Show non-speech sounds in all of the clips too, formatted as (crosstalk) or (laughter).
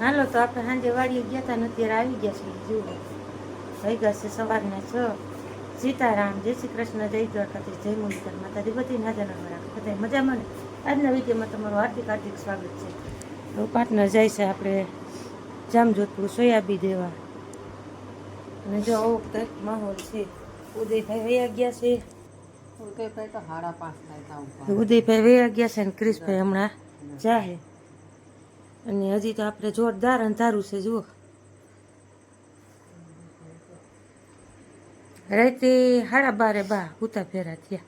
હાલો તો આપણે સાંજે વાડીએ ગયા હતા ને અત્યારે આવી ગયા છીએ. જુઓ થઈ ગયા છે સવારના છ. સીતારામ જય શ્રી કૃષ્ણ જય દ્વારકાથી જય મુનિકર માતાજી બધી નાજાના રાખે બધા મજામાં ને? આજના વિડીયોમાં તમારું હાર્દિક હાર્દિક સ્વાગત છે. તો પાર્ટનર જાય છે આપણે જામજોધપુર સોયાબી દેવા. અને જો આવો કંઈક માહોલ છે. ઉદયભાઈ વયા ગયા છે. ઉદયભાઈ તો હાડા પાંચ થાય ઉદયભાઈ વયા ગયા છે ને ક્રિશભાઈ હમણાં જાહે. અને હજી તો આપણે જોરદાર અંધારું છે જુઓ. રાતે સાડા બારે બા ઉતા ફેરા થયા.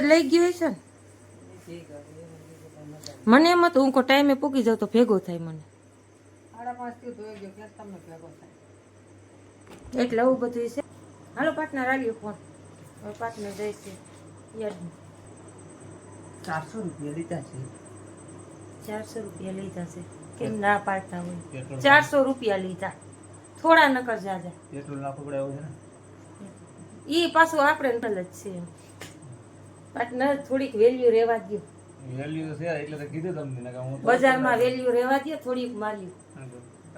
જ લઈ છે ગયું હશે ને મને એમ હતું હું કોઈ ટાઈમે પૂકી જાઉં તો ભેગો થાય મને. એટલે આવું બધું છે. હાલો પાર્ટનર આવ્યો ફોન. હવે જાય છે યાદ. ચારસો રૂપિયા લીધા છે. ચારસો રૂપિયા લીધા છે. કેમ ના પાડતા હોય? ચારસો રૂપિયા લીધા. થોડા નકર જાજા. પેટ્રોલ નાખવું પડે એવું છે ને? ઈ પાછું આપણે નલ જ છે એમ. પાર્ટનર થોડીક વેલ્યુ રહેવા દો વેલ્યુ છે એટલે તો કીધું તમને બજારમાં વેલ્યુ રહેવા દો થોડીક માર્યું.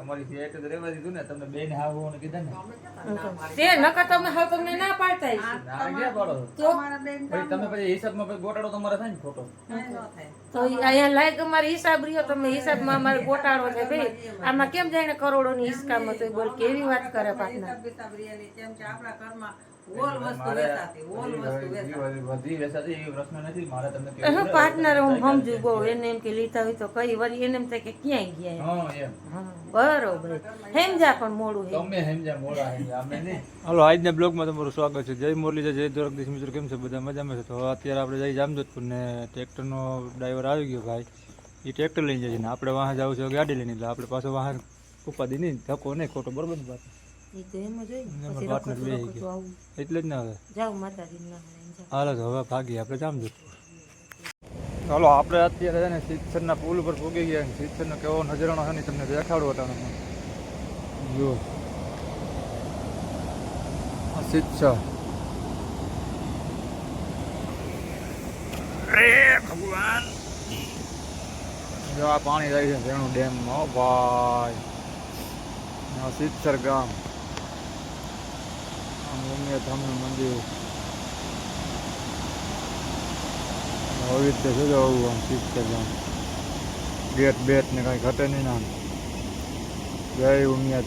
તમારી સિવાય તો રહેવા દીધું ને તમને બેન હાવો ને કીધા ને. તે નકર તમે હાવ તમને ના પાડતા. ના ક્યાં પાડો? તો ભાઈ તમે પછી હિસાબમાં પછી ગોટાળો તમારે થાય ને ખોટો. ન તો અહીંયા લાયક અમારે હિસાબ રહ્યો તમે હિસાબમાં અમારે ગોટાળો છે ભાઈ. આમાં કેમ જાણે કરોડોની હિસકામાં તો બોલ કેવી વાત કરે કે આપણા ઘરમાં પાર્ટનર હું સમજુ બહુ એને એમ કે લીધા હોય તો કઈ વળી એને એમ થાય કે ક્યાંય ગયા એમ. હા એમ. હા બરોબર. સમજા પણ મોડું તમે સમજ્યા મોડા સમજ્યા અમે નહીં. હાલો આજના બ્લોગમાં તમારું સ્વાગત છે. જય મુરલી જય દોરકદેશ મિત્રો કેમ છે? બધા મજામાં છે? તો અત્યારે આપણે જઈ જામજોધપુર ને ટ્રેક્ટરનો ડ્રાઈવર આવી ગયો ભાઈ. એ ટ્રેક્ટર લઈને જાય છે ને આપણે વાહન જવું છે ગાડી લઈને. એટલે આપણે પાછો વાહન ઉપાધિ નહીં ધક્કો નહીં ખોટો બરોબર વાત? એ તો એમ જ હોય ને. પછી partner રખડતું બેહી રખડતું આવું. એટલે જ ને હવે. હાલો તો આપણે જામજોધપુર ચાલો આપણે અત્યારે છે ને સિદ્ધસરના પુલ ઉપર પૂગી ગયા અને સિદ્ધસરનો કેવો નજરાણો છે ને તમને દેખાડું અટાણામાં. જુઓ. આ સિદ્ધસર જો આ પાણી જાય છે ભેણું ડેમમાં ભાઈ. ગામ. આમ ઉમિયા મંદિર. આવી રીતે છે, આવું આમ સિદ્ધસર ગામ. ગેટ બેટ ને કાંઈ ઘટે નહીં ના જય ઉમિયા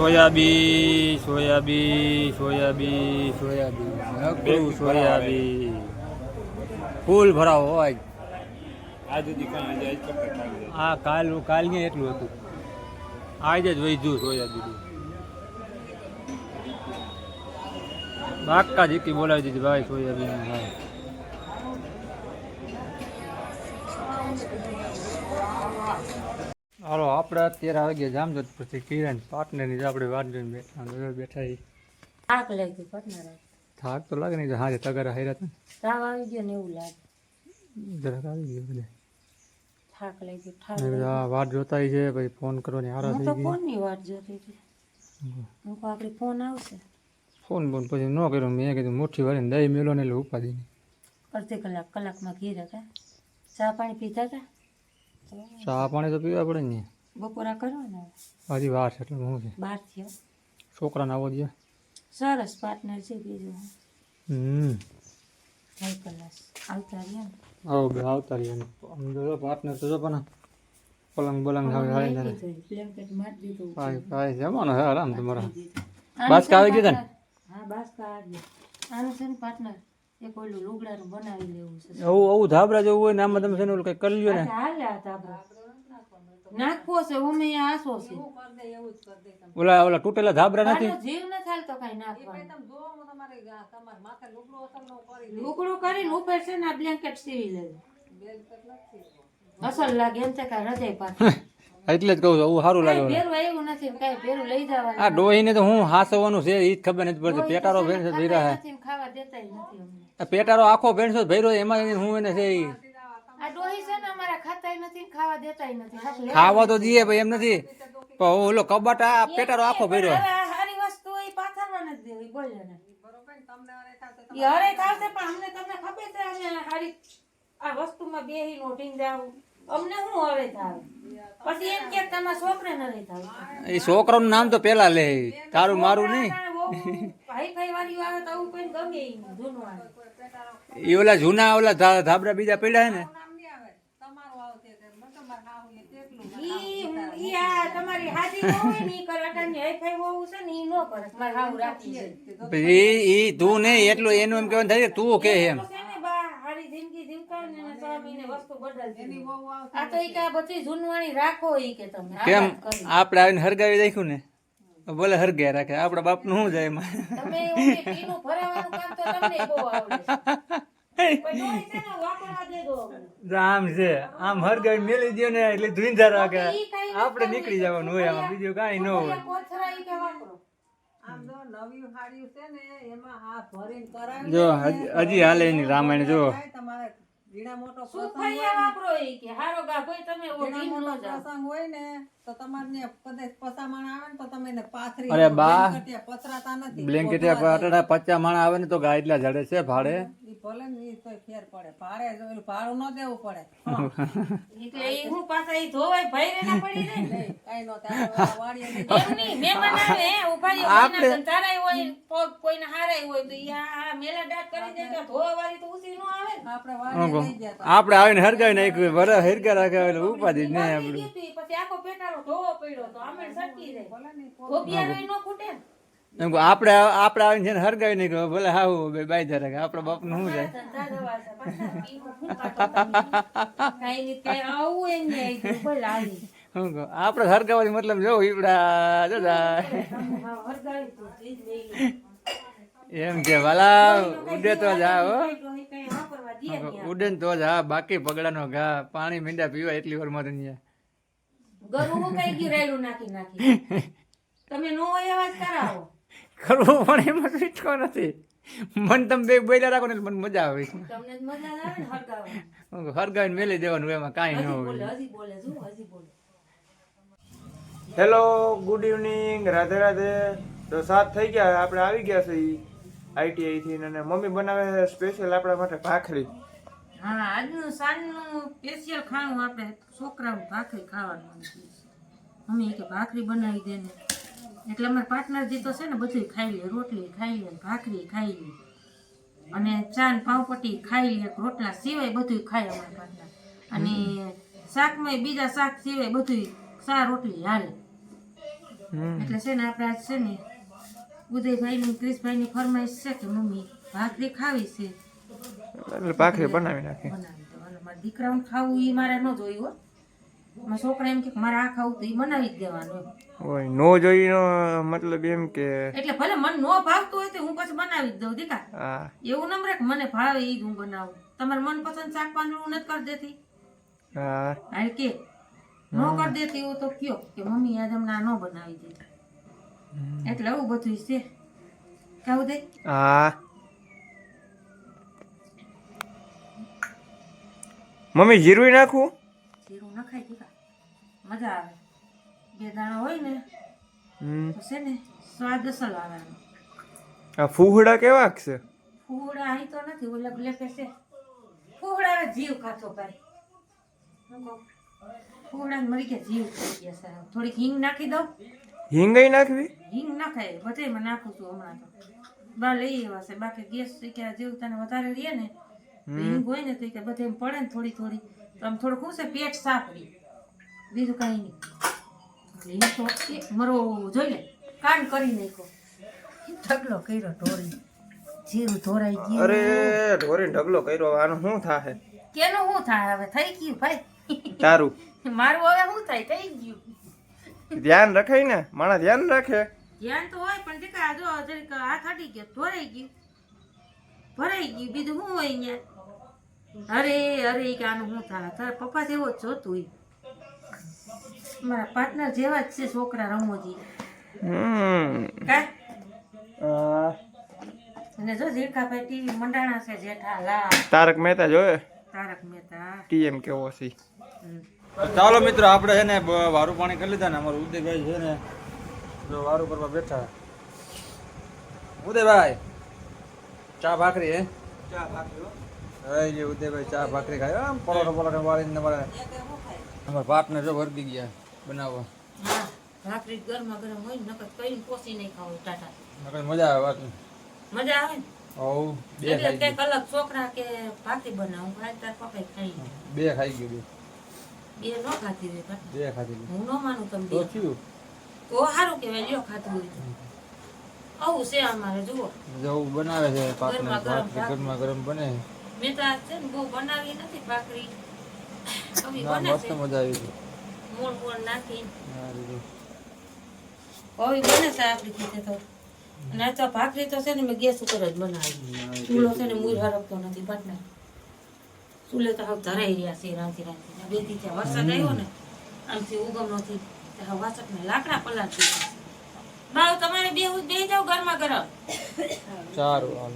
સોયાબી સોયાબી સોયાબી સોયાબી નકરું સોયાબી ફૂલ ભરાવો હોય હા કાલ કાલ ને એટલું હતું. આજે જ વૈધું સોયાબી બાકા જીકી બોલાવી દીધી ભાઈ સોયાબીન ભાઈ હાલો આપણે અત્યારે આવી ગયા પછી કિરણ પાર્ટનરની જ આપણે વાત જોઈને બેઠા બેઠા થાક લાગ્યું પાર્ટનર થાક તો લાગે નહીં હાજે તગારા હાર્યા હતા તાવ આવી ગયો ને એવું લાગે. જરાક આવી ગયો બધા થાક થાક વાત જોતા છે ફોન કરવાની હારા થઈ ગઈ. ફોનની વાત જોતી હતી. હું આપણે ફોન આવશે. ફોન બોન પછી ન કર્યો. મેં કીધું મુઠ્ઠી વાળીને દહીં મેલો ને એટલે ઉપાધી અડધી કલાક કલાકમાં ઘી હતા. ચા પાણી પીતા હતા? ચા પાણી તો પીવા પડે ને. બપોરા કરવાના ને હજી વાર છે એટલે હું છે? થયો. છોકરાને આવો દે સરસ પાર્ટનર છે બીજું. હમ. High class. આવતા રહ્યા ને? આવો બે આવતા રહ્યા આમ જો પાર્ટનર તો જો પણ પલંગ બલંગ હવે હારી ને બ્લેન્કેટ માર દીધું. ભાઈ ભાઈ જમવાનો હે આરામ તમારા. બસ આવી ગયા ને? હા બાસકા આવી ગયા. આનું છે ને પાર્ટનર એક ઓલું લુગડાનું બનાવી લેવું છે. આવું આવું ધાબરા જેવું હોય ને આમાં તમે છે ને ઓલું કંઈક કરી લ્યો ને. હાલ્યા આ ધાબળો. નાખવો છે ઓમે આસો છે. ઓલા ઓલા તૂટેલા ધાબરા નથી? જીવ ન થાય તો કઈ નાખવાનું. તમે જોવો હું તમારી ગા- માથે લુગડું અસર ન કરી લુગડું કરીને ઉપર છે ને બ્લેન્કેટ સીવી લેજો અસલ લાગે એમ છે કે હૃદય પાછું એટલે જ કહું છું આવું સારું લાગે કાંઈ ભેરું નથી ને કાંઈ લઈ જવાનું આ ડોહીને તો હું હાસવાનું છે એ જ ખબર નથી પડતી. પેટારો ભેણ છે ભૈરા હે. ખાવા નથી પેટારો આખો ભેણ છે ભૈરો એમાં હું એને છે આ ડોહી છે નથી ખાવા દેતાય નથી. ખાવા તો દઈએ ભાઈ એમ નથી. પણ ઓલો કબાટ આ પેટારો આખો ભર્યો. વસ્તુ એ પાથરવા નથી દેવી બોલ ને. ઈ હરે થાશે પણ અમને તમને ખબર છે અમે હારી આ વસ્તુમાં બેહી નોટીને જાવ અમને શું હરે થાય પછી એમ કે તમારા છોકરે ન રહી થાય એ છોકરાનું નામ તો પેલા લે તારું મારું નહીં. ભાઈ ભાઈ વાળી આવે તો આવું કોઈને ગમે જૂનું એ ઓલા જૂના ઓલા ધાબરા બીજા પડ્યા હે ને. ઈ આ તમારી હાજી ન હોય ને ઈ કરે અટાણની હાઈફાઈ છે ને ઈ ન કરે. મારે હાવ રાખી છે. એ ઈ તું નહીં એટલું એનું એમ કહેવાનું થાય કે તું કે એમ. તો છે ને જિંદગી જીવતા ને એને છ મહિને વસ્તુ બદલતી આ તો ઈ કે બધી જૂનવાણી રાખો ઈ કે તમે. કેમ? આપણે આવીને હરગાવી રાખ્યું ને? બોલે હરગે રાખે આપણા બાપનું શું જાય એમાં? તમે એવું કે પીનું ભરાવાનું કામ તો તમને બહુ આવડે (laughs) આમ છે. આમ હરગાવી મેલી દો ને એટલે ધૂંધા રાખે ઈ આપણે નીકળી જવાનું હોય આમાં. બીજું કાંઈ ન હોય. આ કોથળા ઈ કે વાપરો. આમ જો નવી હાડીઓ છે ને એમાં આ ભરીને કરાવી જો હજી- હજી હાલે એની રામાયણ જો. જીણા મોટો પ્રસંગ વાપરો ઈ કે હારો ગા તમે એવો ન મોટો પ્રસંગ હોય ને તો તમારે કદાચ પસામણ આવે ને તો તમે એને પાથરી અરે બા. પથરાતા નથી. બ્લેન્કેટ અટાડા પચ્ચા માણા આવે ને તો ગાય એટલા જડે છે ભાડે. ઈ ભલે ને ઈ તોય ફેર પડે. ભાડે ન દેવું પડે. એટલે ઈ હું પાછા ઈ ધોવાય ના પડી રહે ને. કઈ નો થાય. વાડીએ (laughs) લઈ એમ નહીં, મહેમાન આવે હે, ઊભા રહ્યો, કોઈના હોય, પગ કોઈને હારાય હોય તો ઈ આ- આ મેલા દાંત કરી દે તો ઊંચી નો આવે ને. આપણે તા. આપણે આવીને હરગાવી નાખ્યું વર હરગા રાખે એટલે ઉપાધિ જ નહીં આપણું. આખો ન ને. એમ. કહું આપણે આપણે આવીને છે ને હરગાવી નાખ્યું ભલે હાવ બે બાઈ ધરે આપણા બાપનું શું જાય? શું કહું આપણે હરગાવાની મતલબ જો ઈવડા જતા એમ કે વાલા ઉડે તો જા હો. કાંઈ. ઉડે ને તો જા બાકી પગડાનો ઘા પાણી મીંડા પીવા એટલી વારમાં નહીં ગરું મુકાઈ ગયું રેલું નાખી નાખી. તમે નો કરાવો. કરવું પણ એમાં ઈચ્છો નથી. મન તમે બે બોલ્યા રાખો ને મને મજા આવે. તમને મજા આવે ને. હરગાવીને મેલી દેવાનું એમાં કાંઈ ન હોય. બોલે હજી બોલે શું હજી બોલે. Hello good evening Radhe Radhe. તો સાત થઈ ગયા આપણે આવી ગયા છે આઈટીઆઈ થી અને મમ્મી બનાવે છે સ્પેશિયલ આપણા માટે ભાખરી. હા આજનું સાંજનું સ્પેશિયલ ખાણું આપણે છોકરાઓને ભાખરી ખાવાનું મમ્મી કે ભાખરી બનાવી દે ને. એટલે અમારા પાર્ટનરજી તો છે ને બધું ખાઈ લે રોટલી ખાઈ લે ભાખરી ખાઈ લે. અને ચા ને પાવપટ્ટી ખાઈ લે રોટલા સિવાય બધું ખાય અમારા પાર્ટનર અને શાકમાં બીજા શાક સિવાય બધું સા રોટલી હાલે. એટલે છે ને આપણે આજ છે ને ઉદયભાઈની ક્રિશભાઈની ફરમાઈશ છે કે મમ્મી ભાખરી ખાવી છે. એટલે ભાખરી બનાવી નાખી. મારા દીકરાઓને ખાવું એ મારે ન જોયું હો. મારા છોકરા એમ કે મારે આ ખાવું તો એ બનાવી જ દેવાનું. હોય નો જોઈનો મતલબ એમ કે એટલે ભલે મને નો ભાવતું હોય તો હું પછી બનાવી જ દઉં દીકા. એવું નમ કે મને ભાવે એ જ હું બનાવું. તમારે મનપસંદ શાક પાંદડું નથી કરી દેતી. હા. કે નો કરી દેતી એવું તો કયો કે મમ્મી આજે અમને આ ન બનાવી દે. એટલે આવું બધું છે. કાવું દે. આ મમ્મી જીરું નાખું? જીરું નખાય દીકા. મજા આવે. બે દાણા હોય ને હમ. તો છે ને સ્વાદ અસલ આવે આ ફૂહડા કેવા છે? ફૂહડા અહીં તો નથી ઓલા બ્લેક છે. ફૂહડા જીવ ખાતો ભાઈ. ફૂહડા મરી ગયા જીવ થઈ ગયા છે થોડીક હિંગ નાખી દઉં. હિંગઈ નાખવી? હિંગ નાખાય બધેમાં નાખું છું હમણાં તો. બા લઈ એવા છે બાકી ગેસ કે જેવું તને વધારે રહે ને હિંગ હોય ને તો કે બધે એમ પડે ને થોડી થોડી. તો આમ થોડુંક શું છે પેટ સાફ રહે. બીજું કાંઈ નહીં. એટલે હિંગ તો મરો જોઈ લે કાન કરી નાખો ઢગલો કર્યો ઢોરી જીરું ધોરાઈ ગયું. અરે ઢોરી ઢગલો કર્યો. આનું શું થાહે? કેનું શું થાય હવે? થઈ ગયું ભાઈ. તારું. મારું હવે શું થાય? થઈ ગયું. ધ્યાન રખાય ને? માણસ ધ્યાન રાખે? ધ્યાન તો હોય પણ દીકરા જો જરીક હાથ હટી ગયો ધોરાઈ ગયું. ભરાઈ ગયું બીજું શું હોય ને અરે અરે કે આનું શું થાય? તારા પપ્પા જેવો જ જોતું હોય. મારા પાર્ટનર જેવા જ છે છોકરા રમોજી. હમ. કા અને જો જીરકાભાઈ ટીવી મંડાણા છે જેઠા લા તારક મહેતા જોયે તારક મહેતા. ટીએમ કેવો છે. ચાલો મિત્રો આપણે છે ને વારું પાણી કરી લીધા ને અમારું ઉદયભાઈ છે ને વારું કરવા બેઠા. ઉદયભાઈ ચા ભાખરી હે? ચા જે ઉદયભાઈ ચા ભાખરી ખાય આમ પરોઠો પરોઠો વાળીને તમારે અમારા બાપને જો વર્ગી ગયા બનાવવા. હા ભાખરી ગરમા ગરમ હોય નકર કઈ પોસી નહીં ખાવું ટાટા. નકર મજા આવે વાત. મજા આવે ને? હોવ બે ખાઈ ગયું અલગ છોકરા કે ભાખરી બનાવું ખાય તાર પપ્પા ખાઈ બે ખાઈ ગયું બે નો ખાતી હોય બે ખાધી હું ન માનું તમે તો થયું. તો સારું કહેવાય લ્યો ખાતું હોય આવું છે અમારે જુઓ. જવું બનાવે છે પાર્ટનર ગરમા ગરમ ભાખરી બને. મેં તો છે ને બહુ બનાવી નથી ભાખરી. આવી બને છે. મજા આવી નાખી હા, બને છે આપણી તો. અને આ તો ભાખરી તો છે ને મેં ગેસ ઉપર જ બનાવી. ચૂલો છે ને મૂળ હરકતો નથી પાટના ચૂલે તો હવે ધરાઈ રહ્યા છે રાંધી રાંધી બેથી ત્યાં વરસાદ આવ્યો ને આમથી ઉગમ નથી વાસક ને લાકડા પલાટી બાવ તમારે બે બે જાવ ઘરમાં ગરમ. સારું